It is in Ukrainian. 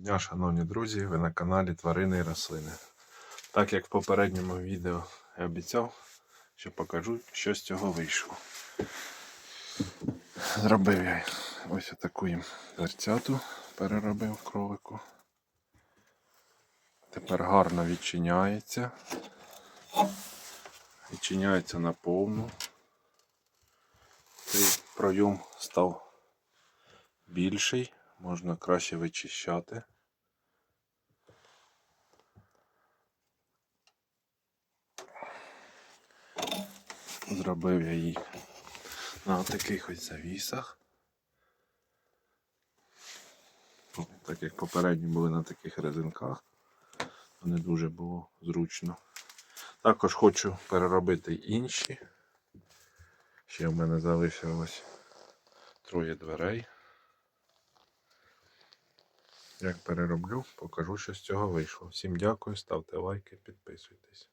Дня, шановні друзі, ви на каналі Тварини і рослини. Так як в попередньому відео я обіцяв, що покажу, що з цього вийшло. Зробив я ось таку їм переробив кролику. Тепер гарно відчиняється. Відчиняється наповну. Цей пройом став більший, можна краще вичищати. Зробив я її на таких ось завісах. Ну, Так як попередні були на таких резинках, то не дуже було зручно. Також хочу переробити інші. Ще в мене залишилось троє дверей. Як перероблю, покажу, що з цього вийшло. Всім дякую, ставте лайки, підписуйтесь.